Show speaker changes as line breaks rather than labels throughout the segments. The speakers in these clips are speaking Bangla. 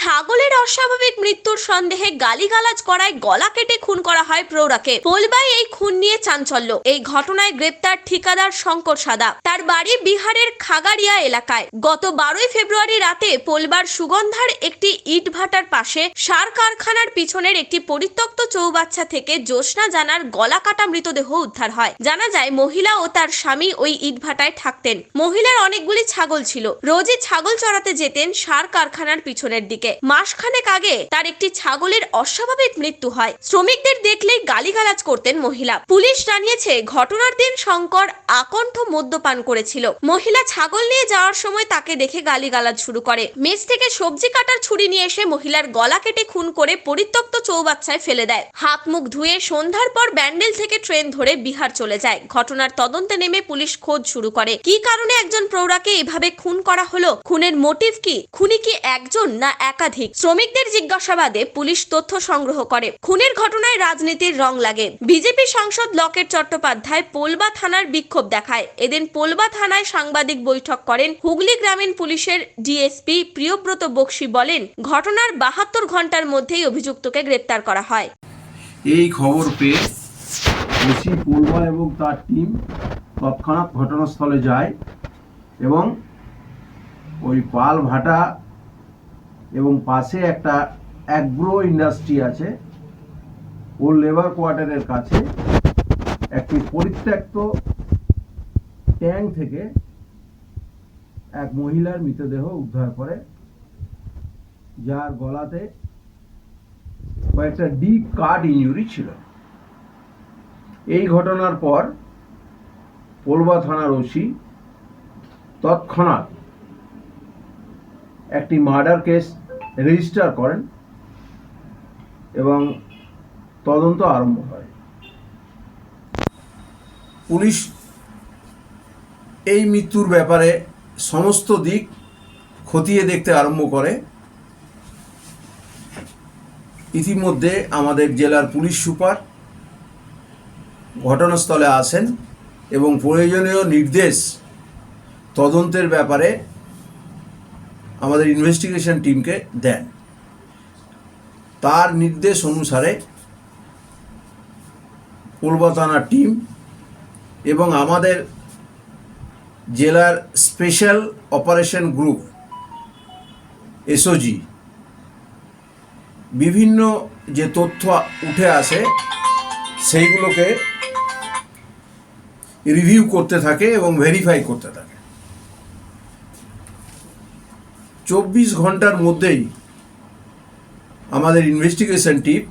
ছাগলের অস্বাভাবিক মৃত্যুর সন্দেহে গালিগালাজ করায় গলা কেটে খুন করা হয় প্রৌরাকে পোলবাই এই খুন নিয়ে চাঞ্চল্য। এই ঘটনায় গ্রেপ্তার ঠিকাদার শঙ্কর সাদা। তার বাড়ি বিহারের খাগাড়িয়া এলাকায়। গত বারোই ফেব্রুয়ারি রাতে পোলবার সুগন্ধার একটি ইট ভাটার পাশে সার কারখানার পিছনের একটি পরিত্যক্ত চৌবাচ্চা থেকে জ্যোৎস্না জানার গলা কাটা মৃতদেহ উদ্ধার হয়। জানা যায়, মহিলা ও তার স্বামী ওই ইট ভাটায় থাকতেন। মহিলার অনেকগুলি ছাগল ছিল। রোজই ছাগল চড়াতে যেতেন সার কারখানার পিছনের দিকে। মাসখানেক আগে তার একটি ছাগলের অস্বাভাবিক মৃত্যু হয়। শ্রমিকদের দেখলেই গালিগালাজ করতেন মহিলা। পুলিশ জানিয়েছে, ঘটনার দিন শঙ্কর আকণ্ঠ মদ্যপান করেছিল। মহিলা ছাগল নিয়ে যাওয়ার সময় তাকে দেখে গালিগালাজ শুরু করে। মেজ থেকে সবজি কাটার ছুরি নিয়ে এসে মহিলার গলা কেটে খুন করে পরিত্যক্ত চৌবাচ্চায় ফেলে দেয়। হাত মুখ ধুয়ে সন্ধ্যার পর ব্যান্ডেল থেকে ট্রেন ধরে বিহার চলে যায়। ঘটনার তদন্তে নেমে পুলিশ খোঁজ শুরু করে। কি কারণে একজন প্রৌঢ়াকে এভাবে খুন করা হলো? খুনের মোটিভ কি? খুনি কি একজন না একাধিক শ্রমিকদের জিজ্ঞাসাবাদে পুলিশ তথ্য সংগ্রহ করে। খুনের ঘটনায় রাজনীতির রং লাগে। বিজেপি সাংসদ লকেট চট্টোপাধ্যায় পোলবা থানার বিক্ষোভ দেখায়। এদিন পোলবা থানায় সাংবাদিক বৈঠক করেন হুগলি গ্রামীণ পুলিশের ডিএসপি প্রিয়ব্রত বক্সি বলেন, ঘটনার বাহাত্তর ঘণ্টার মধ্যেই অভিযুক্তকে গ্রেপ্তার করা হয়।
এই খবর পেয়ে ওসি পূর্বা এবং তার টিম তৎক্ষণাৎ ঘটনাস্থলে যায় এবং ওই পাল ভাটা এবং পাশে একটা অ্যাগ্রো ইন্ডাস্ট্রি আছে। ওর লেবার কোয়ার্টারের কাছে একটি পরিত্যক্ত ট্যাঙ্ক থেকে এক মহিলার মৃতদেহ উদ্ধার করে, যার গলাতে কয়েকটা ডিপ কাট ইঞ্জুরি ছিল। এই ঘটনার পর পোলবা থানার ওসি তৎক্ষণাৎ একটি মার্ডার কেস রেজিস্টার করেন এবং তদন্ত আরম্ভ হয়। পুলিশ এই মৃত্যুর ব্যাপারে সমস্ত দিক খতিয়ে দেখতে আরম্ভ করে। ইতিমধ্যে আমাদের জেলার পুলিশ সুপার ঘটনাস্থলে আসেন এবং প্রয়োজনীয় নির্দেশ তদন্তের ব্যাপারে আমাদের ইনভেস্টিগেশন টিমকে দেন। তার নির্দেশ অনুসারে থানার টিম এবং আমাদের জেলার স্পেশাল অপারেশন গ্রুপ এসওজি বিভিন্ন যে তথ্য উঠে আসে, সেইগুলোকে রিভিউ করতে থাকে এবং ভেরিফাই করতে থাকে। চব্বিশ ঘণ্টার মধ্যেই আমাদের ইনভেস্টিগেশন টিম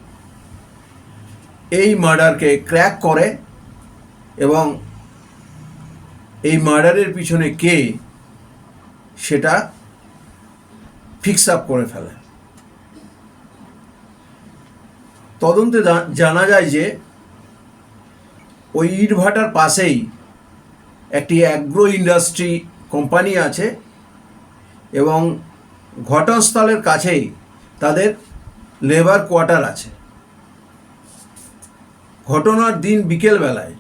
এই মার্ডারকে ক্র্যাক করে এবং এই মার্ডারের পিছনে কে সেটা ফিক্স আপ করে ফেলে। তদন্তে জানা যায় যে ওই ইটভাটার পাশেই একটি অ্যাগ্রো ইন্ডাস্ট্রি কোম্পানি আছে এবং ঘটনাস্থলের কাছেই তাদের লেবার কোয়ার্টার আছে। ঘটনার দিন বিকেলবেলায়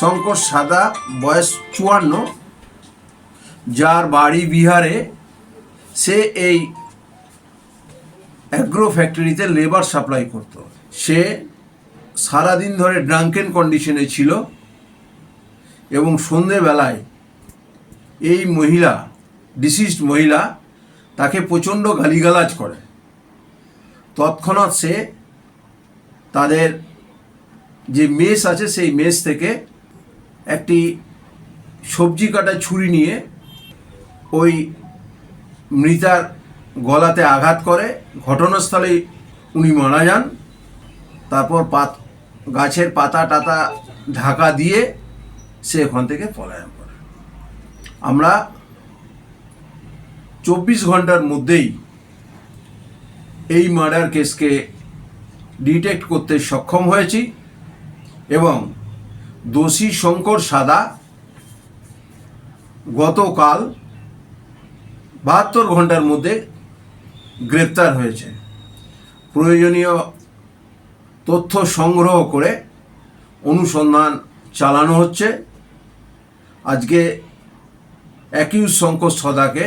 শঙ্কর সাদা, বয়স চুয়ান্ন, যার বাড়ি বিহারে, সে এই অ্যাগ্রো ফ্যাক্টরিতে লেবার সাপ্লাই করত। সে সারাদিন ধরে ড্রাঙ্কেন কন্ডিশনে ছিল এবং সন্ধেবেলায় এই মহিলা ডিসিজড মহিলা তাকে প্রচণ্ড গালিগালাজ করে। তৎক্ষণাৎ সে তাদের যে মেস আছে সেই মেস থেকে একটি সবজি কাটা ছুরি নিয়ে ওই মৃতার গলাতে আঘাত করে। ঘটনাস্থলে উনি মারা যান। তারপর পাত, গাছের পাতা টাতা ঢাকা দিয়ে সে ওখান থেকে পলায়ন করে। আমরা চব্বিশ ঘণ্টার মধ্যেই এই মার্ডার কেসকে ডিটেক্ট করতে সক্ষম হয়েছি এবং দোষী শঙ্কর সাদা গতকাল বাহাত্তর ঘণ্টার মধ্যে গ্রেপ্তার হয়েছে। প্রয়োজনীয় তথ্য সংগ্রহ করে অনুসন্ধান চালানো হচ্ছে। আজকে অ্যাকিউজ শঙ্কর সদাকে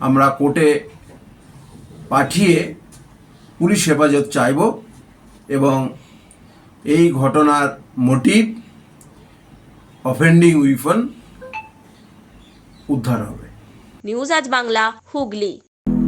আমরা কোর্টে পাঠিয়ে পুলিশ হেফাজত চাইব এবং এই ঘটনার মোটিভ অফেন্ডিং উইফন উদ্ধার হবে।
নিউজ আজ বাংলা, হুগলি।